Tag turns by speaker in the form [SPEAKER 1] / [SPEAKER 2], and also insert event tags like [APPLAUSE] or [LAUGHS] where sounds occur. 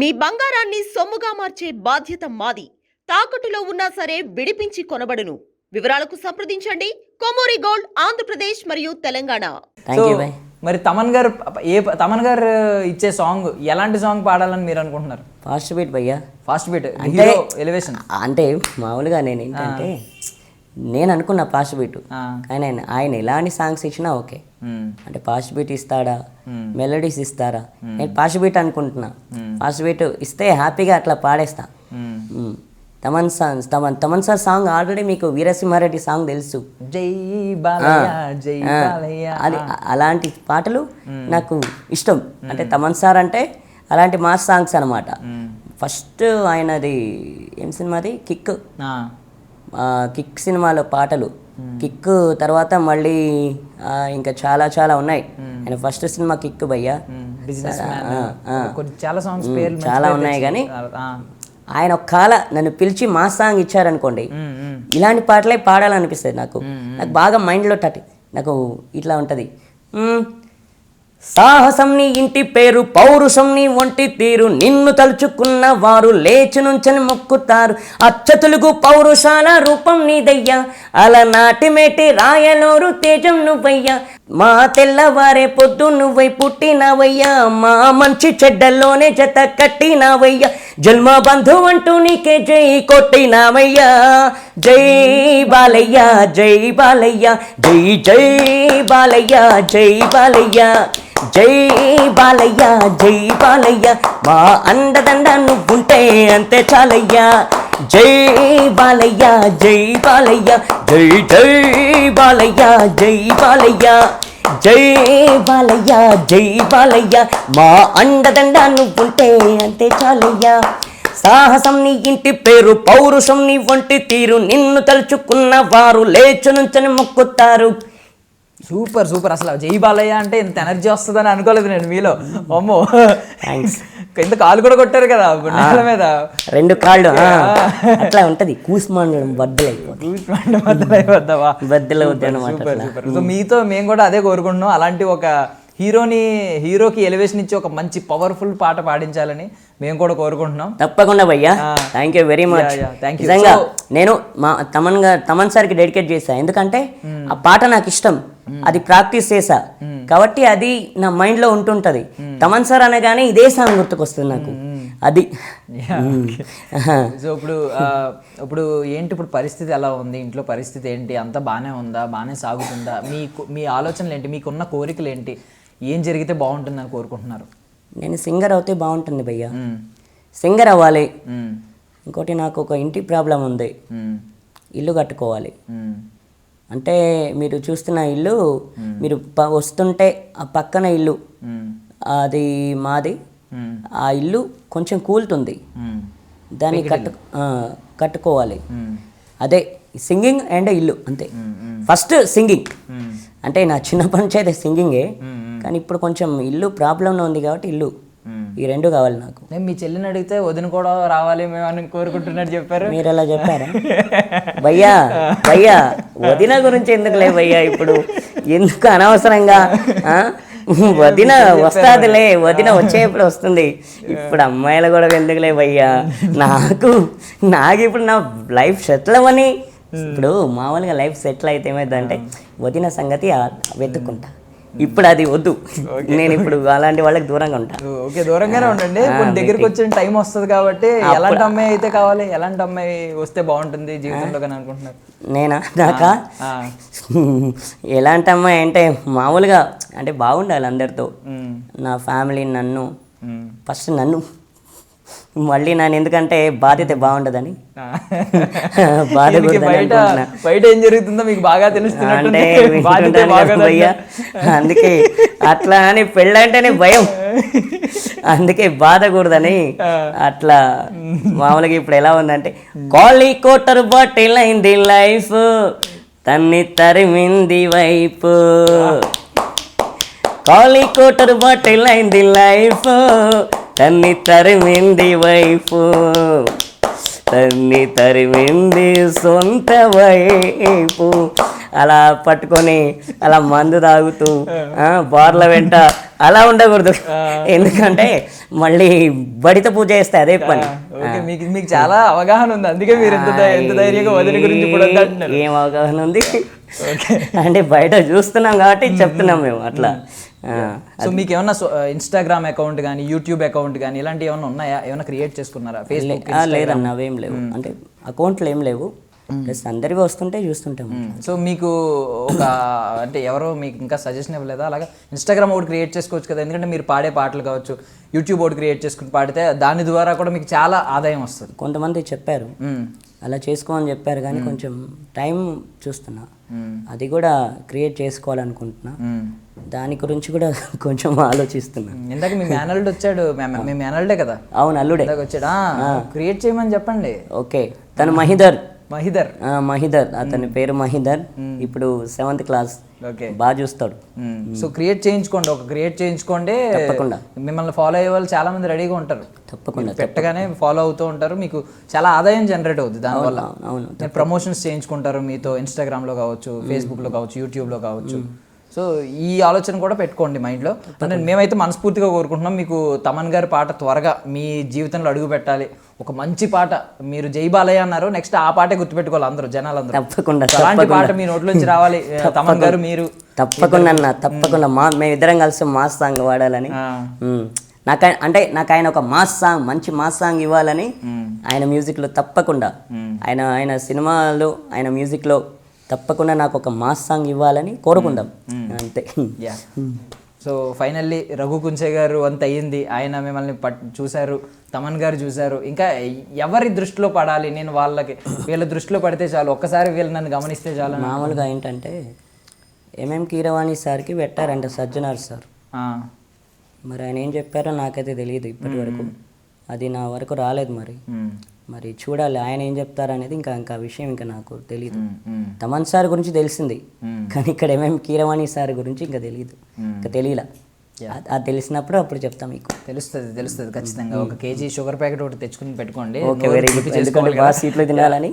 [SPEAKER 1] మీ బంగారాన్ని సొమ్ముగా మార్చే బాధ్యత మాది. తాకట్టులో ఉన్నా సరే విడిపించి కొనబడును. వివరాలకు సంప్రదించండి. కొమూరి గోల్డ్ ఆంధ్రప్రదేశ్ మరియు తెలంగాణ.
[SPEAKER 2] మరి తమన్ గారు ఏ తమన్ గారు ఇచ్చే సాంగ్ ఎలాంటి సాంగ్ పాడాలని మీరు అనుకుంటున్నారు?
[SPEAKER 3] ఫాస్ట్ బీట్ భయ్యా.
[SPEAKER 2] ఫాస్ట్ బీట్
[SPEAKER 3] అంటే
[SPEAKER 2] హీరో ఎలివేషన్
[SPEAKER 3] అంటే మామూలుగా నేను ఏంటంటే నేను అనుకున్న ఫాస్ట్ బీట్ కానీ ఆయన ఆయన ఎలాంటి సాంగ్స్ ఇచ్చినా ఓకే. అంటే ఫాస్ట్ బీట్ ఇస్తాడా? మెలోడీస్ ఇస్తారా? నేను ఫాస్ట్ బీట్ అనుకుంటున్నా. ఫాస్ట్ బీట్ ఇస్తే హ్యాపీగా అట్లా పాడేస్తా. Thaman songs Thaman Thaman sir song already మీకు వీరసింహారెడ్డి సాంగ్ తెలుసు.
[SPEAKER 2] జై బాలయ్య జై
[SPEAKER 3] ఆ, అది అలాంటి పాటలు నాకు ఇష్టం. అంటే తమన్ సార్ అంటే అలాంటి మాస్ సాంగ్స్ అనమాట ఫస్ట్ ఆయనది ఏం సినిమాది కిక్
[SPEAKER 2] ఆ,
[SPEAKER 3] ఆ, కిక్ సినిమాలో పాటలు. కిక్ తర్వాత మళ్ళీ ఆ, ఇంకా చాలా చాలా ఉన్నాయి. ఆయన ఫస్ట్ సినిమా కిక్ భయ్యా.
[SPEAKER 2] బిజినెస్. కొన్ని చాలా సాంగ్స్ పేర్లు
[SPEAKER 3] చాలా ఉన్నాయి కానీ ఆయన ఒక కాల నన్ను పిలిచి మా సాంగ్ ఇచ్చారనుకోండి. ఇలాంటి పాటలే పాడాలనిపిస్తుంది నాకు. నాకు బాగా మైండ్లో టట్ నాకు ఇట్లా ఉంటుంది. సాహసం నీ ఇంటి పేరు పౌరుషం నీ ఒంటి తీరు నిన్ను తలుచుకున్న వారు లేచి నుంచని మొక్కుతారు. అచ్చ తెలుగు పౌరుషాల రూపం నీదయ్యా అలనాటి మేటి రాయలోరు తేజం నువ్వయ్యా. మా తెల్లవారే పొద్దు నువ్వై పుట్టినవయ్యా మా మంచి చెడ్డల్లోనే జత కట్టినవయ్యా. జన్మ బంధు అంటూ నీకే జై కొట్టినావయ్యా. జై బాలయ్య జై బాలయ్య జై జై బాలయ్య జై బాలయ్య జై బాలయ్య జై బాలయ్య. మా అండదండ నువ్వుంటే అంతే చాలయ్యా. జై బాలయ్య జై బాలయ్య జై జై బాలయ్య జై బాలయ్య జై బాలయ్య జై బాలయ్య. మా అండదండ నువ్వుంటే అంతే చాలయ్యా. సాహసం నీ ఇంటి పేరు పౌరుషం నీ వంటి తీరు నిన్ను తలుచుకున్న వారు లేచు నుంచని మొక్కుతారు.
[SPEAKER 2] Super super. అసలు జై బాలయ్య అంటే ఇంత ఎనర్జీ వస్తుందని అనుకోలేదు నేను మీలో. అమ్మో.
[SPEAKER 3] థ్యాంక్స్
[SPEAKER 2] ఇంత కాలు కూడా కొట్టారు కదా గుండెల మీద.
[SPEAKER 3] రెండు కాళ్ళు అట్లా ఉంటది. కూసుమాండడం బద్దలు అనమాట
[SPEAKER 2] సూపర్ సో మీతో మేము కూడా అదే కోరుకుంటున్నాం. అలాంటి ఒక హీరోని హీరోకి ఎలివేషన్ ఇచ్చి ఒక మంచి పవర్ఫుల్ పాట పాడించాలని మేము కూడా కోరుకుంటున్నాం.
[SPEAKER 3] తప్పకుండా భయ్యా. Thank you very much. నిజంగా నేను మా తమన్గా తమన్ సార్కి డెడికేట్ చేశా. ఎందుకంటే ఆ పాట నాకు ఇష్టం. అది ప్రాక్టీస్ చేసా కాబట్టి అది నా మైండ్లో ఉంటుంటది. తమన్ సార్ అనగానే ఇదే సాంగ్ గుర్తుకొస్తుంది నాకు. అది.
[SPEAKER 2] సో ఇప్పుడు ఇప్పుడు ఏంటి ఇప్పుడు పరిస్థితి ఎలా ఉంది? ఇంట్లో పరిస్థితి ఏంటి? అంతా బాగానే ఉందా? బాగానే సాగుతుందా? మీకు మీ ఆలోచనలు ఏంటి? మీకున్న కోరికలు ఏంటి? ఏం జరిగితే బాగుంటుందని కోరుకుంటున్నారు?
[SPEAKER 3] నేను సింగర్ అవుతే బాగుంటుంది భయ్యా. సింగర్ అవ్వాలి. ఇంకోటి నాకు ఒక ఇంటి ప్రాబ్లం ఉంది. ఇల్లు కట్టుకోవాలి. అంటే మీరు చూస్తున్న ఇల్లు మీరు వస్తుంటే ఆ పక్కన ఇల్లు. అది మాది. ఆ ఇల్లు కొంచెం కూలుతుంది. దాన్ని కట్టు కట్టుకోవాలి. అదే సింగింగ్ అండ్ ఇల్లు అంతే ఫస్ట్ సింగింగ్. అంటే నా చిన్నప్పటి నుంచి అయితే సింగింగే కానీ ఇప్పుడు కొంచెం ఇల్లు ప్రాబ్లంలో ఉంది కాబట్టి ఇల్లు. ఈ రెండు కావాలి నాకు.
[SPEAKER 2] నేను మీ చెల్లిని అడిగితే వదిన కూడా రావాలి మేము అని కోరుకుంటున్నట్టు చెప్పారు.
[SPEAKER 3] మీరు ఎలా చెప్పారా? [LAUGHS] భయ్యా భయ్యా వదిన గురించి ఎందుకులే భయ్యా ఇప్పుడు? ఎందుకు అనవసరంగా ఆ? వదిన వస్తాదిలే వదిన వచ్చేప్పుడు వస్తుంది. ఇప్పుడు అమ్మాయిలు కూడా ఎందుకులే భయ్యా? నాకు నాకు ఇప్పుడు నా లైఫ్ సెటిల్ అవ్వని ఇప్పుడు మామూలుగా లైఫ్ సెటిల్ అయితే ఏమైందంటే వదిన సంగతి వెతుక్కుంటా. ఇప్పుడు అది వద్దు. నేను ఇప్పుడు అలాంటి వాళ్ళకి దూరంగా ఉంటా.
[SPEAKER 2] ఓకే దూరంగానే ఉండండి. దగ్గరికి వచ్చిన టైం వస్తుంది కాబట్టి ఎలాంటి అమ్మాయి అయితే కావాలి ఎలాంటి అమ్మాయి వస్తే బాగుంటుంది జీవితంలో కానీ అనుకుంటున్నారు?
[SPEAKER 3] నేనా? నాకా. ఎలాంటి అమ్మాయి అంటే మామూలుగా అంటే బాగుండాలి అందరితో.
[SPEAKER 2] మ్మ్.
[SPEAKER 3] నా ఫ్యామిలీ నన్ను.
[SPEAKER 2] మ్మ్.
[SPEAKER 3] ఫస్ట్ నన్ను. మళ్ళీ నన్ను ఎందుకంటే బాధ్యత బాగుండదని. [LAUGHS] బాధ
[SPEAKER 2] బయట ఏం జరుగుతుందో మీకు బాగా [LAUGHS]
[SPEAKER 3] భయ్యా. అందుకే అట్లా అని పెళ్ళంటేనే భయం. అందుకే బాధకూడదని అట్లా మామూలుగా ఇప్పుడు ఎలా ఉందంటే కాలీ కోటర్ బాటిల్ అయింది లైఫ్ తన్ని తరిమింది వైపు. కాలీ కోటర్ బాటిల్ అయింది లైఫ్ తన్ని తరిమింది వైపు తన్ని తరిమింది సొంత వైపు. అలా పట్టుకొని అలా మందు తాగుతూ ఆ, బార్ల వెంట అలా ఉండకూడదు. ఎందుకంటే మళ్ళీ బడిత పూజ చేస్తే అదే పని.
[SPEAKER 2] మీకు మీకు చాలా అవగాహన ఉంది. అందుకే మీరు ఎంత ధైర్యంగా వదిన గురించి
[SPEAKER 3] ఏం అవగాహన ఉంది? అంటే బయట చూస్తున్నాం కాబట్టి చెప్తున్నాం మేము అట్లా.
[SPEAKER 2] సో మీకు ఏమన్నా ఇన్స్టాగ్రామ్ అకౌంట్ కానీ యూట్యూబ్ అకౌంట్ కానీ ఇలాంటివి ఏమన్నా ఉన్నాయా? ఏమైనా క్రియేట్ చేసుకున్నారా? ఫేస్బుక్
[SPEAKER 3] లేదన్న అవేం లేవు. అంటే అకౌంట్లు ఏం లేవు. ప్లస్ అందరివి వస్తుంటే చూస్తుంటాం.
[SPEAKER 2] సో మీకు ఒక అంటే ఎవరో మీకు ఇంకా సజెషన్ ఇవ్వలేదా? అలాగా ఇన్స్టాగ్రామ్ ఒకటి క్రియేట్ చేసుకోవచ్చు కదా. ఎందుకంటే మీరు పాడే పాటలు కావచ్చు యూట్యూబ్ ఒకటి క్రియేట్ చేసుకుని పాడితే దాని ద్వారా కూడా మీకు చాలా ఆదాయం వస్తుంది.
[SPEAKER 3] కొంతమంది చెప్పారు. అలా చేసుకోమని చెప్పారు కానీ కొంచెం టైం చూస్తున్నా. అది కూడా క్రియేట్ చేసుకోవాలనుకుంటున్నా. దాని గురించి కూడా [LAUGHS] కొంచెం ఆలోచిస్తున్నా.
[SPEAKER 2] ఇందాక మీ మేనల్డ్ వచ్చాడు. మీ- మేనల్డే కదా?
[SPEAKER 3] అవును అల్లుడే.
[SPEAKER 2] వచ్చాడు. క్రియేట్ చేయమని చెప్పండి.
[SPEAKER 3] ఓకే. తను మహిదర్.
[SPEAKER 2] మహిదర్.
[SPEAKER 3] మహిదర్. అతని పేరు మహిదర్. ఇప్పుడు సెవెంత్ క్లాస్
[SPEAKER 2] ఓకే.
[SPEAKER 3] బాగా చూస్తాడు.
[SPEAKER 2] సో క్రియేట్ చేయించుకోండి. ఒక క్రియేట్ చేయించుకోండి
[SPEAKER 3] తప్పకుండా.
[SPEAKER 2] మిమ్మల్ని ఫాలో అయ్యే వాళ్ళు చాలా మంది రెడీగా ఉంటారు.
[SPEAKER 3] తప్పకుండా
[SPEAKER 2] పెట్టగానే ఫాలో అవుతూ ఉంటారు. మీకు చాలా ఆదాయం జనరేట్ అవుతుంది దానివల్ల ప్రమోషన్స్ చేయించుకుంటారు. మీతో ఇన్స్టాగ్రామ్లో కావచ్చు ఫేస్బుక్లో కావచ్చు యూట్యూబ్లో కావచ్చు. సో ఈ ఆలోచన కూడా పెట్టుకోండి మైండ్లో. అంటే మేమైతే మనస్ఫూర్తిగా కోరుకుంటున్నాం. మీకు తమన్ గారి పాట త్వరగా మీ జీవితంలో అడుగు పెట్టాలి. ఒక మంచి పాట మీరు జై బాలయ్య అన్నారు. నెక్స్ట్ ఆ పాటే గుర్తుపెట్టుకోవాలి అందరూ జనాలందరూ.
[SPEAKER 3] తప్పకుండా
[SPEAKER 2] అలాంటి పాట మీ నోట్లోంచి రావాలి. [LAUGHS] తమన్ గారు మీరు.
[SPEAKER 3] తప్పకుండా అన్న తప్పకుండా. మా మేమిద్దరం కలిసి మాస్ సాంగ్ వాడాలని. నాకు అంటే నాకు ఆయన ఒక మాస్ సాంగ్ మంచి మాస్ సాంగ్ ఇవ్వాలని ఆయన మ్యూజిక్లో తప్పకుండా. ఆయన ఆయన సినిమాలో ఆయన మ్యూజిక్లో తప్పకుండా నాకు ఒక మాస్ సాంగ్ ఇవ్వాలని కోరుకుందాం. అంతే.
[SPEAKER 2] సో ఫైనల్లీ రఘు కుంచే గారు అంత అయ్యింది. ఆయన మిమ్మల్ని పట్ చూశారు తమన్ గారు చూశారు. ఇంకా ఎవరి దృష్టిలో పడాలి? నేను వాళ్ళకి వీళ్ళ దృష్టిలో పడితే చాలు. ఒక్కసారి వీళ్ళు నన్ను గమనిస్తే చాలు.
[SPEAKER 3] మామూలుగా ఏంటంటే ఎంఎం కీరవాణి సార్కి పెట్టారంట సజ్జనార్ సార్. మరి ఆయన ఏం చెప్పారో నాకైతే తెలియదు ఇప్పటి వరకు. అది నా వరకు రాలేదు మరి. మరి చూడాలి ఆయన ఏం చెప్తారనేది ఇంకా ఇంకా విషయం ఇంకా నాకు తెలియదు తమన్ సార్ గురించి తెలిసింది. కానీ ఇక్కడ ఏమేమి కీరవాణి సార్ గురించి ఇంకా తెలియదు ఇంకా తెలియలా అది- తెలిసినప్పుడు అప్పుడు చెప్తాం మీకు.
[SPEAKER 2] తెలుస్తుంది తెలుస్తుంది ఖచ్చితంగా. ఒక కేజీ షుగర్ ప్యాకెట్ ఒకటి తెచ్చుకుని పెట్టుకోండి.
[SPEAKER 3] Okay very good. ఎందుకంటే బాగా సీట్లు తినాలని